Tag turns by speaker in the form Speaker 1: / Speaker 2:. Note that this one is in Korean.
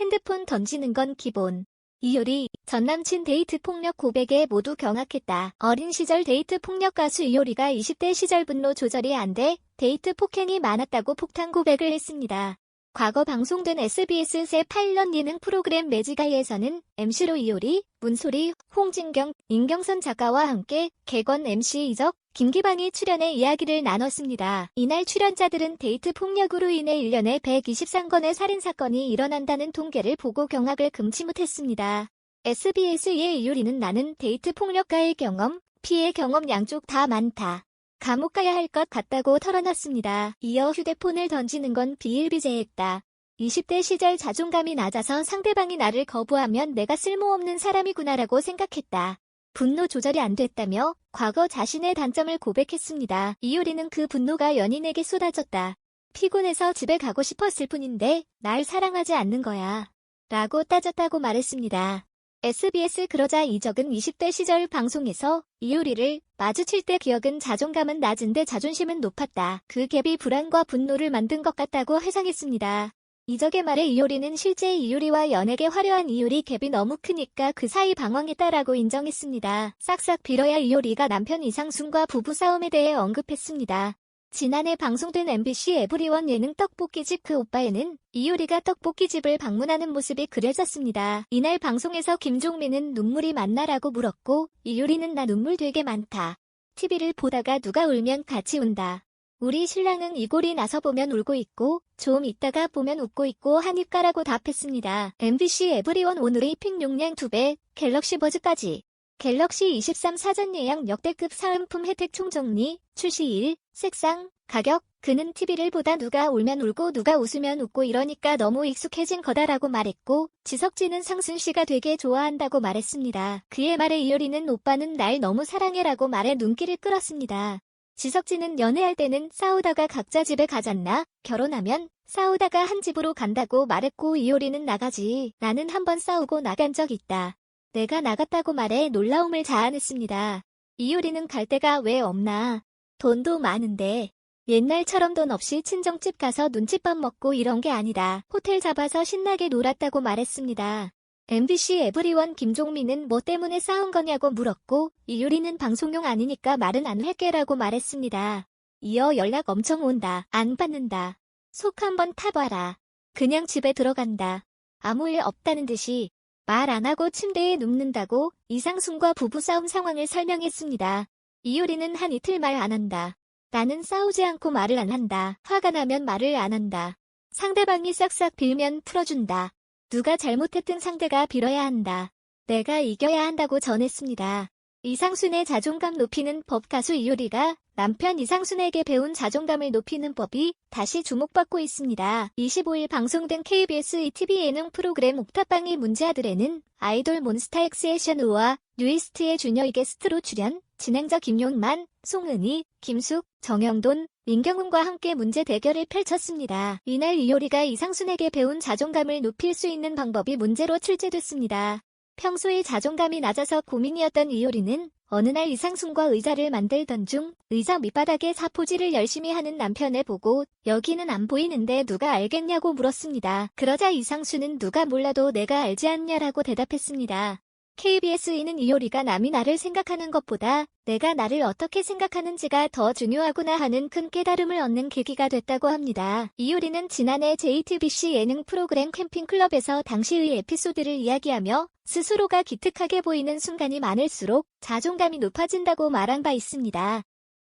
Speaker 1: 핸드폰 던지는 건 기본. 이효리, 전남친 데이트 폭력 고백에 모두 경악했다. 어린 시절 데이트 폭력 가수 이효리가 20대 시절 분노 조절이 안 돼 데이트 폭행이 많았다고 폭탄 고백을 했습니다. 과거 방송된 SBS 새 파일럿 예능 프로그램 매지가이에서는 MC로 이효리, 문소리, 홍진경, 임경선 작가와 함께 개건 MC 이적, 김기방이 출연해 이야기를 나눴습니다. 이날 출연자들은 데이트 폭력으로 인해 1년에 123건의 살인사건이 일어난다는 통계를 보고 경악을 금치 못했습니다. SBS의 이효리는 나는 데이트 폭력가의 경험, 피해 경험 양쪽 다 많다. 감옥 가야 할 것 같다고 털어놨습니다. 이어 휴대폰을 던지는 건 비일비재했다. 20대 시절 자존감이 낮아서 상대방이 나를 거부하면 내가 쓸모없는 사람이구나라고 생각했다. 분노 조절이 안 됐다며 과거 자신의 단점을 고백했습니다. 이효리는 그 분노가 연인에게 쏟아졌다. 피곤해서 집에 가고 싶었을 뿐인데 날 사랑하지 않는 거야. 라고 따졌다고 말했습니다. SBS 그러자 이적은 20대 시절 방송에서 이효리를 마주칠 때 기억은 자존감은 낮은데 자존심은 높았다. 그 갭이 불안과 분노를 만든 것 같다고 해상했습니다. 이적의 말에 이효리는 실제 이효리와 연예계 화려한 이효리 갭이 너무 크니까 그 사이 방황했다라고 인정했습니다. 싹싹 빌어야 이효리가 남편 이상순과 부부 싸움에 대해 언급했습니다. 지난해 방송된 MBC 에브리원 예능 떡볶이집 그 오빠에는 이효리가 떡볶이집을 방문하는 모습이 그려졌습니다. 이날 방송에서 김종민은 눈물이 많나라고 물었고 이효리는 나 눈물 되게 많다. TV를 보다가 누가 울면 같이 운다. 우리 신랑은 이골이 나서 보면 울고 있고 좀 있다가 보면 웃고 있고 하니까라고 답했습니다. MBC 에브리원 오늘의 픽 용량 2배, 갤럭시 버즈까지. 갤럭시 23 사전 예약 역대급 사은품 혜택 총정리, 출시일, 색상, 가격, 그는 TV를 보다 누가 울면 울고 누가 웃으면 웃고 이러니까 너무 익숙해진 거다라고 말했고, 지석진은 상순 씨가 되게 좋아한다고 말했습니다. 그의 말에 이효리는 오빠는 날 너무 사랑해라고 말해 눈길을 끌었습니다. 지석진은 연애할 때는 싸우다가 각자 집에 가잖나, 결혼하면 싸우다가 한 집으로 간다고 말했고 이효리는 나가지. 나는 한번 싸우고 나간 적 있다. 내가 나갔다고 말해 놀라움을 자아냈습니다. 이효리는 갈 데가 왜 없나. 돈도 많은데. 옛날처럼 돈 없이 친정집 가서 눈칫밥 먹고 이런 게 아니다. 호텔 잡아서 신나게 놀았다고 말했습니다. MBC 에브리원 김종민은 뭐 때문에 싸운 거냐고 물었고 이효리는 방송용 아니니까 말은 안 할게라고 말했습니다. 이어 연락 엄청 온다. 안 받는다. 속 한번 타봐라. 그냥 집에 들어간다. 아무 일 없다는 듯이 말 안 하고 침대에 눕는다고 이상순과 부부싸움 상황을 설명했습니다. 이효리는 한 이틀 말 안 한다. 나는 싸우지 않고 말을 안 한다. 화가 나면 말을 안 한다. 상대방이 싹싹 빌면 풀어준다. 누가 잘못했든 상대가 빌어야 한다. 내가 이겨야 한다고 전했습니다. 이상순의 자존감 높이는 법 가수 이효리가 남편 이상순에게 배운 자존감을 높이는 법이 다시 주목받고 있습니다. 25일 방송된 KBS ETV 예능 프로그램 옥탑방의 문제아들에는 아이돌 몬스타엑스의 션우와 뉴이스트의 준여이 게스트로 출연, 진행자 김용만, 송은이, 김숙, 정영돈, 민경훈과 함께 문제 대결을 펼쳤습니다. 이날 이효리가 이상순에게 배운 자존감을 높일 수 있는 방법이 문제로 출제됐습니다. 평소에 자존감이 낮아서 고민이었던 이효리는 어느 날 이상순과 의자를 만들던 중 의자 밑바닥에 사포질을 열심히 하는 남편을 보고 여기는 안 보이는데 누가 알겠냐고 물었습니다. 그러자 이상순은 누가 몰라도 내가 알지 않냐라고 대답했습니다. KBS에는 이효리가 남이 나를 생각하는 것보다 내가 나를 어떻게 생각하는지가 더 중요하구나 하는 큰 깨달음을 얻는 계기가 됐다고 합니다. 이효리는 지난해 JTBC 예능 프로그램 캠핑클럽에서 당시의 에피소드를 이야기하며 스스로가 기특하게 보이는 순간이 많을수록 자존감이 높아진다고 말한 바 있습니다.